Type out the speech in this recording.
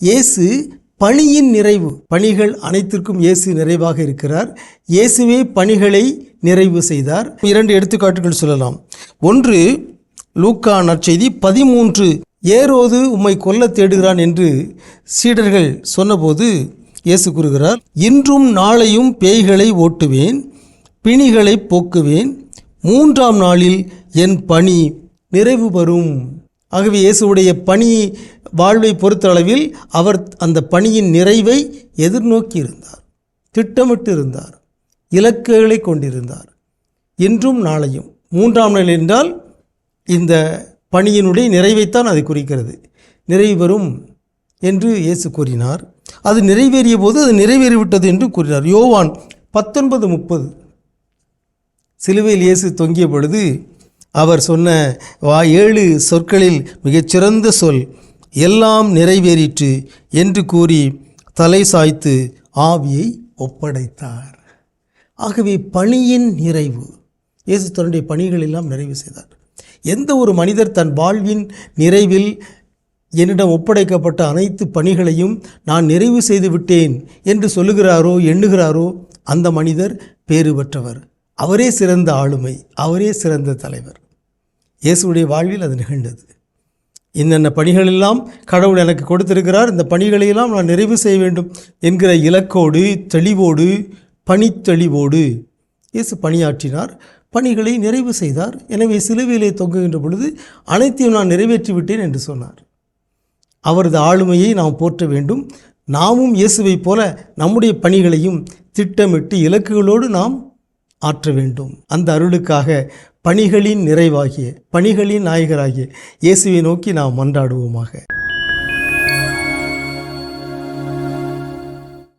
இயேசு பணியின் நிறைவு. பணிகள் அனைத்திற்கும் இயேசு நிறைவாக இருக்கிறார். இயேசுவே பணிகளை நிறைவு செய்தார். இரண்டு எடுத்துக்காட்டுகள் சொல்லலாம். ஒன்று லூக்கா நற்செய்தி பதிமூன்று. ஏரோது உம்மை கொல்ல தேடுகிறான் என்று சீடர்கள் சொன்னபோது இயேசு கூறுகிறார் இன்றும் நாளையும் பேய்களை ஓட்டுவேன் பிணிகளை போக்குவேன். மூன்றாம் நாளில் என் பணி நிறைவு பெறும் ஆகவே இயேசுடைய பணி வாழ்வை பொறுத்தளவில் அவர் அந்த பணியின் நிறைவை எதிர்நோக்கி இருந்தார். திட்டமிட்டு இருந்தார். இலக்குகளை கொண்டிருந்தார். இன்றும் நாளையும். மூன்றாம் நாள் என்றால் இந்த பணியினுடைய நிறைவைத்தான் அது குறிக்கிறது. நிறைவு என்று இயேசு கூறினார். அது நிறைவேறிய போது அது நிறைவேறிவிட்டது என்று கூறினார். யோவான் பத்தொன்பது முப்பது. சிலுவையில் இயேசு தொங்கிய பொழுது அவர் சொன்ன வா ஏழு சொற்களில் மிகச்சிறந்த சொல் எல்லாம் நிறைவேறிற்று என்று கூறி தலை சாய்த்து ஆவியை ஒப்படைத்தார். ஆகவே பணியின் நிறைவு. இயேசு தன்னுடைய பணிகள் எல்லாம் நிறைவு செய்தார். எந்த ஒரு மனிதர் தன் வாழ்வின் நிறைவில் என்னிடம் ஒப்படைக்கப்பட்ட அனைத்து பணிகளையும் நான் நிறைவு செய்து விட்டேன் என்று சொல்லுகிறாரோ எண்ணுகிறாரோ அந்த மனிதர் பேறு பெற்றவர். அவரே சிறந்த ஆளுமை அவரே சிறந்த தலைவர். இயேசுடைய வாழ்வில் அது நிகழ்ந்தது. இன்னென்ன பணிகளெல்லாம் கடவுள் எனக்கு கொடுத்திருக்கிறார் இந்த பணிகளையெல்லாம் நான் நிறைவு செய்ய வேண்டும் என்கிற இலக்கோடு தெளிவோடு பணித்தெளிவோடு இயேசு பணியாற்றினார். பணிகளை நிறைவு செய்தார். எனவே சிலுவையிலே தொங்குகின்ற பொழுது அனைத்தையும் நான் நிறைவேற்றிவிட்டேன் என்று சொன்னார். அவரது ஆளுமையை நாம் போற்ற வேண்டும். நாமும் இயேசுவைப் போல நம்முடைய பணிகளையும் திட்டமிட்டு இலக்குகளோடு நாம் ஆற்ற வேண்டும். அந்த அருளுக்காக பணிகளின் நிறைவாகிய பணிகளின் நாயகராகிய இயேசுவை நோக்கி நாம் மன்றாடுவோமாக.